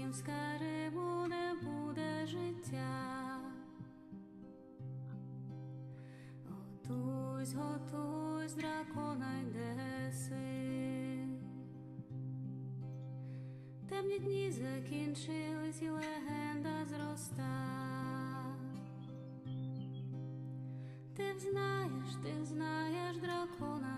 всім скариму не буде життя. Готуйсь, готуйсь, дракона йде син. Темні дні закінчились і легенда зроста. Ти взнаєш, ти знаєш дракона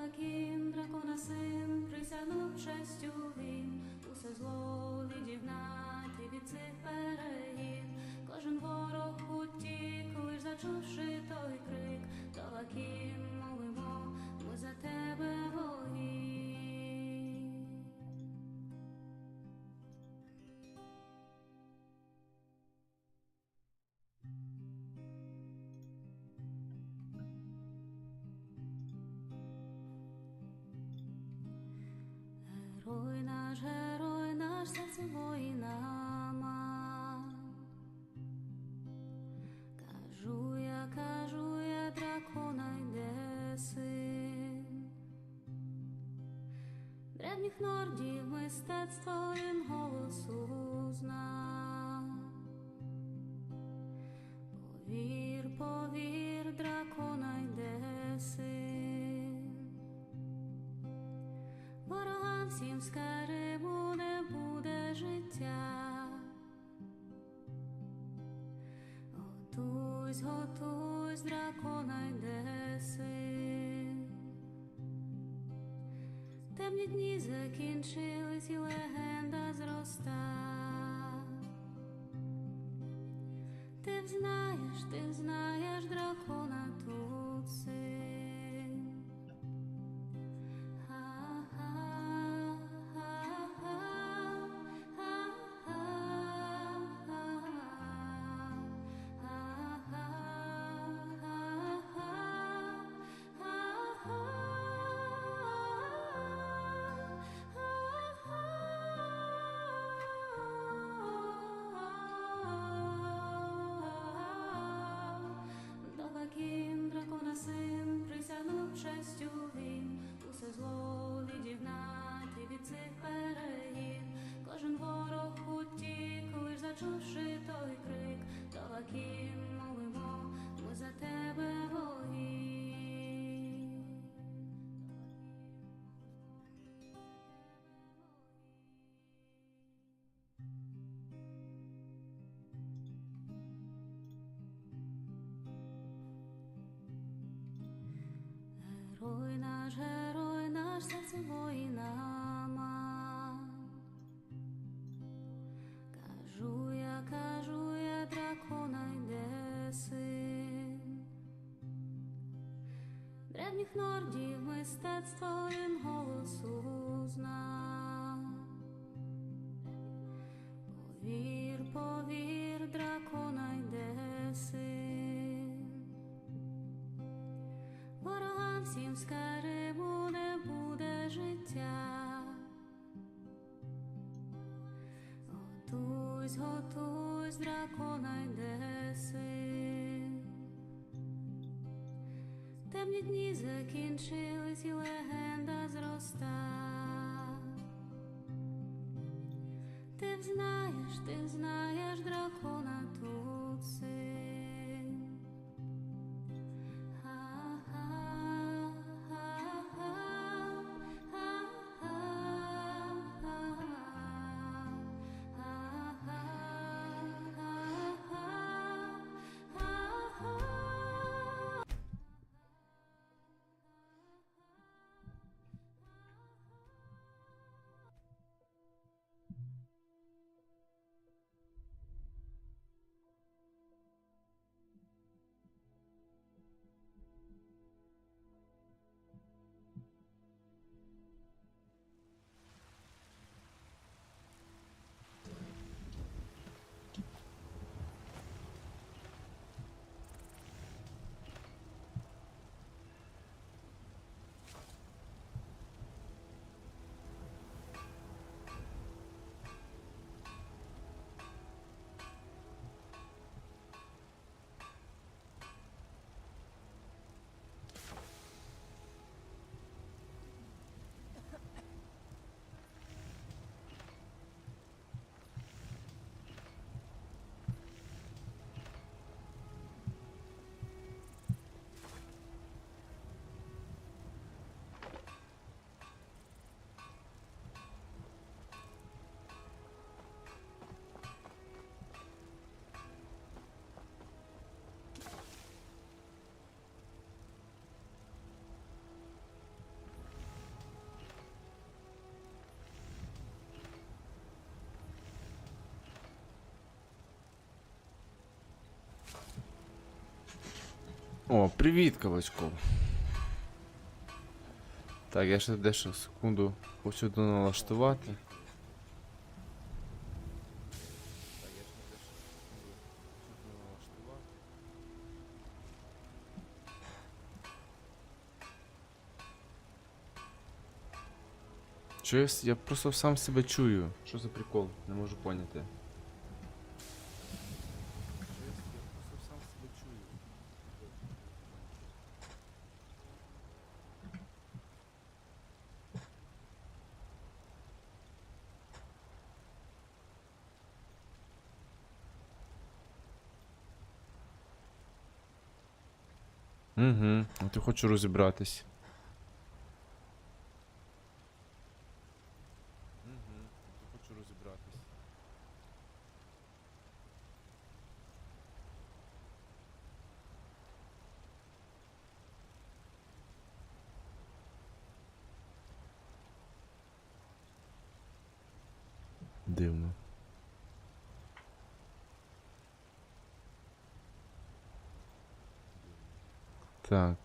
Далеким дракона син присягнув честю він, усе зло наш, герой наш, воїна. Кажу я, кажу я, дракона йде син. Древніх нордів мистецтво він голосу знав. Повір, повір, дракона йде син. Ворогам всім скариму Готуйсь, дракона йде син. Темні дні закінчились і легенда зроста. Ти знаєш, ти знаєш дракона тут син. Наш, герой наш, серце воїна мав. Кажу я, кажу я, дракона йде син. Древніх нордів мистецтво він голосу знав. Повір, повір, дракона йде син. Всім скариму Готуйсь, готуйсь, дракона йде син. Темні дні закінчились і легенда зроста. Ти знаєш, ти знаєш дракона О, привіт, кавачков. Так, я ще дещо секунду хочу доналаштувати. С- я просто сам себе чую. Що за прикол? Не можу поняти. Що я, с- я просто сам себе чую. Угу, от я хочу розібратись. Угу, от хочу розібратись. Дивно. Так.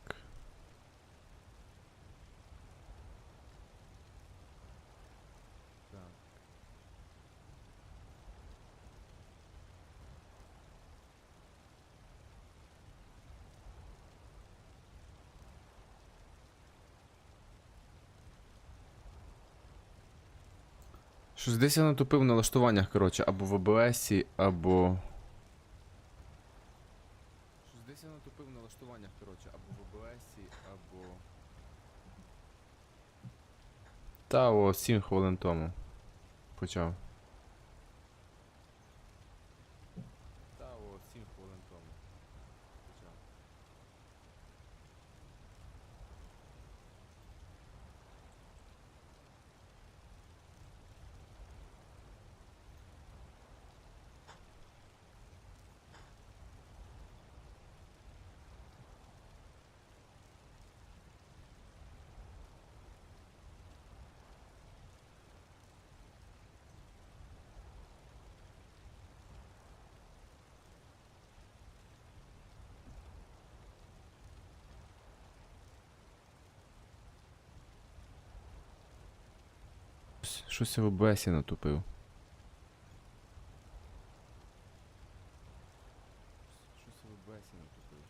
Щось десь я натупив в налаштуваннях, коротше, або в ОБС, або. Щось десь я натупив в налаштуваннях, коротше, або в ОБС, або. Та о, 7 хвилин тому. Почав. Та о, 7 хвилин тому. Почав. Щось- в ОБС натупив. Щось в ОБС натупив.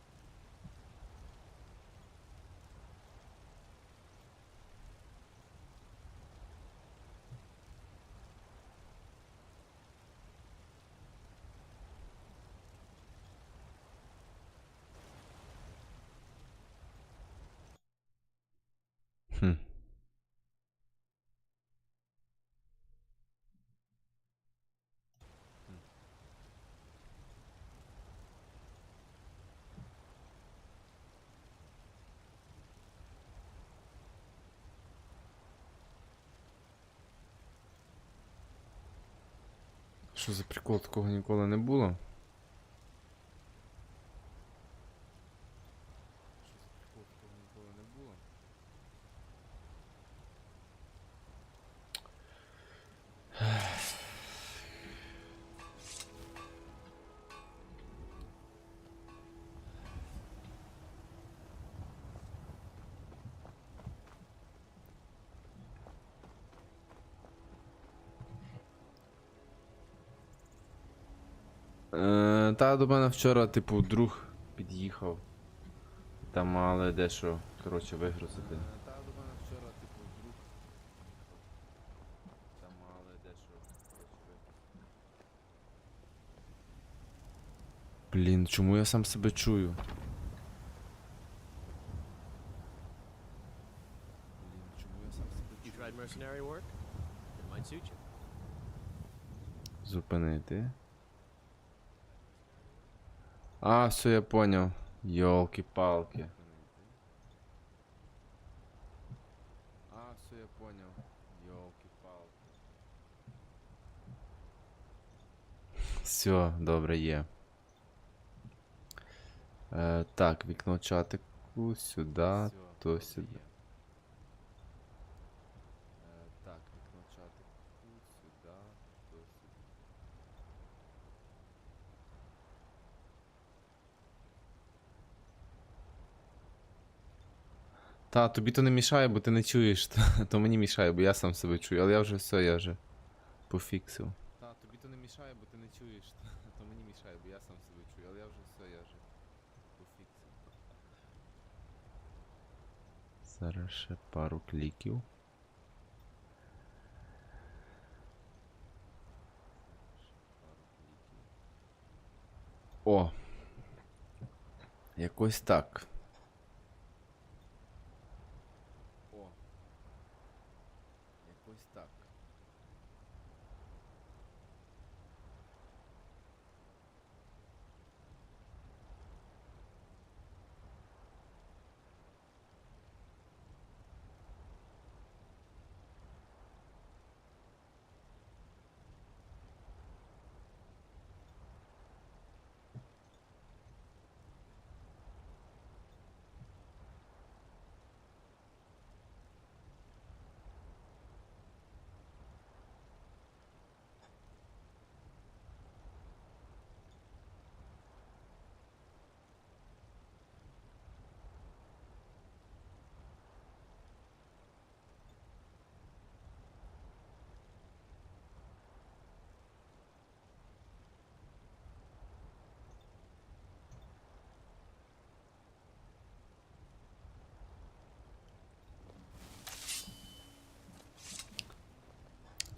Хм. Що за прикол? Такого ніколи не було. Що за прикол? Такого ніколи не було. Е, та до мене вчора, типу, друг під'їхав. Там мали дещо, коротше, вигрузити. Типу, друг. Там мали дещо, коротше, Блін, чому я сам себе чую? Блін, чому я сам себе You чую? tried mercenary work? It might suit you. Зупинити. А, все, я понял. Йолки-палки. А, все, я понял. Йолки-палки. Все, добре, є. Е, так, вікно чатику, сюди, то сюди. Е, так, вікно чатику, сюди, то сюди. Та, тобі то не мішає, бо ти не чуєш, то, то мені мішає, бо я сам себе чую, але я вже все, я вже пофіксив. Та, тобі то не мішає, бо ти не чуєш, то мені мішає, бо я сам себе чую, але я вже все, я вже пофіксив. Зараз ще пару кліків. О! Якось так.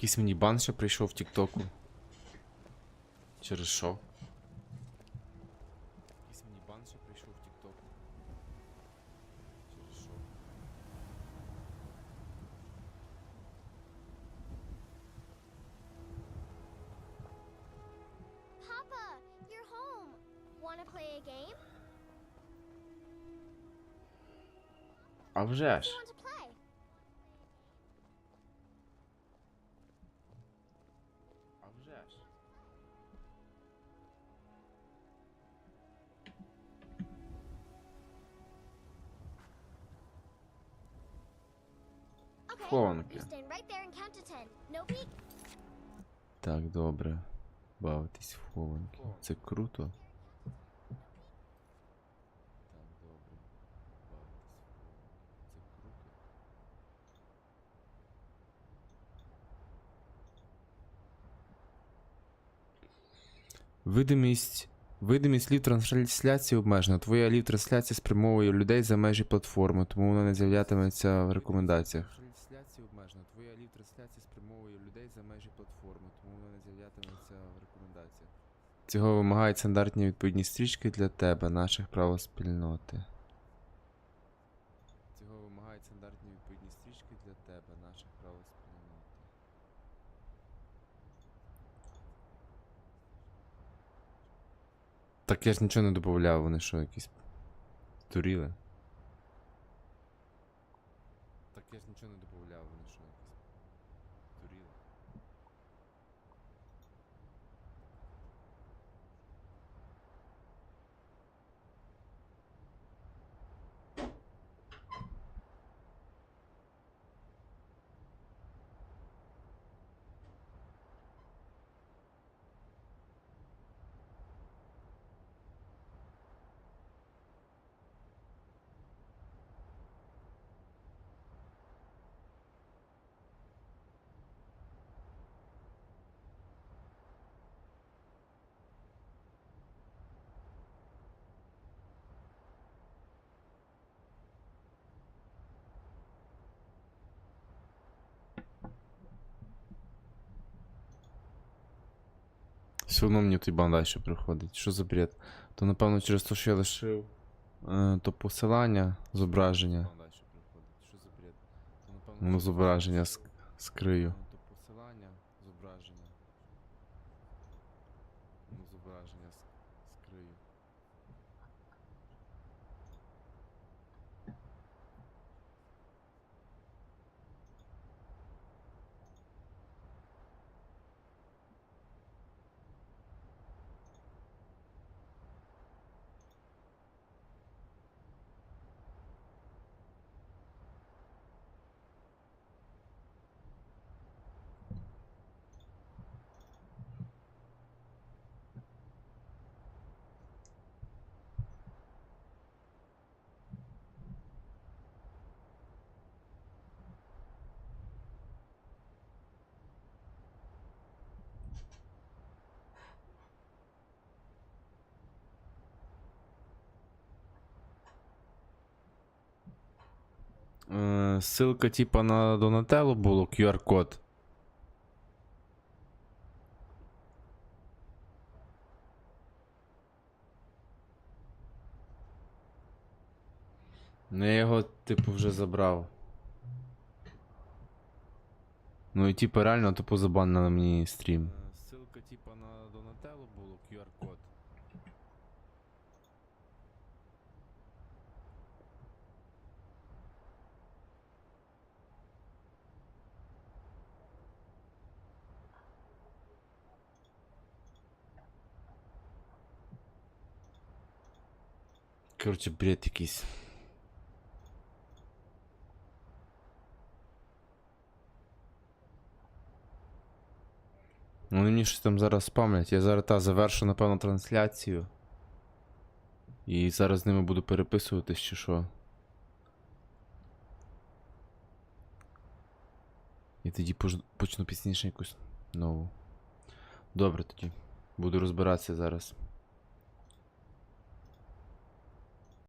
Якийсь мені бан ще прийшов в Тіктоку. Через що? Якийсь мені бан ще прийшов в Тіктоку. Через що? Papa, you're home. Want to play a game? А вже ж. Хованки. Так, добре. Бавитись в хованки. Це круто. Видимість. Видимість лів трансляції обмежена. Твоя лів трансляція спрямовує людей за межі платформи, тому вона не з'являтиметься в рекомендаціях. Трансляція обмежена. Твоя лів трансляція спрямовує людей за межі платформи, тому вона не з'являтиметься в рекомендаціях. Цього вимагають стандартні відповідні стрічки для тебе, наших правил спільноти. Цього вимагають стандартні відповідні стрічки для тебе, наших правил спільноти. Так я ж нічого не додавав, вони що, якісь туріли? Так я ж нічого не додавав, вони що, якісь туріли? Все одно мені той бан далі приходить. Що за бред? То напевно через те, що я лишив е, то посилання, зображення. Ну, зображення ск- скрию. Е, ссылка типа на Донателло було, QR-код. Ну я його, типу, вже забрав. Ну і типу реально тупо забанили мені стрім. Ссылка типа на Донателло було, QR-код. Короче, бред якийсь. Вони мені щось там зараз спамлять. Я зараз та завершу, напевно, трансляцію. І зараз з ними буду переписуватись чи що. І тоді почну пізніше якусь нову. Добре тоді. Буду розбиратися зараз.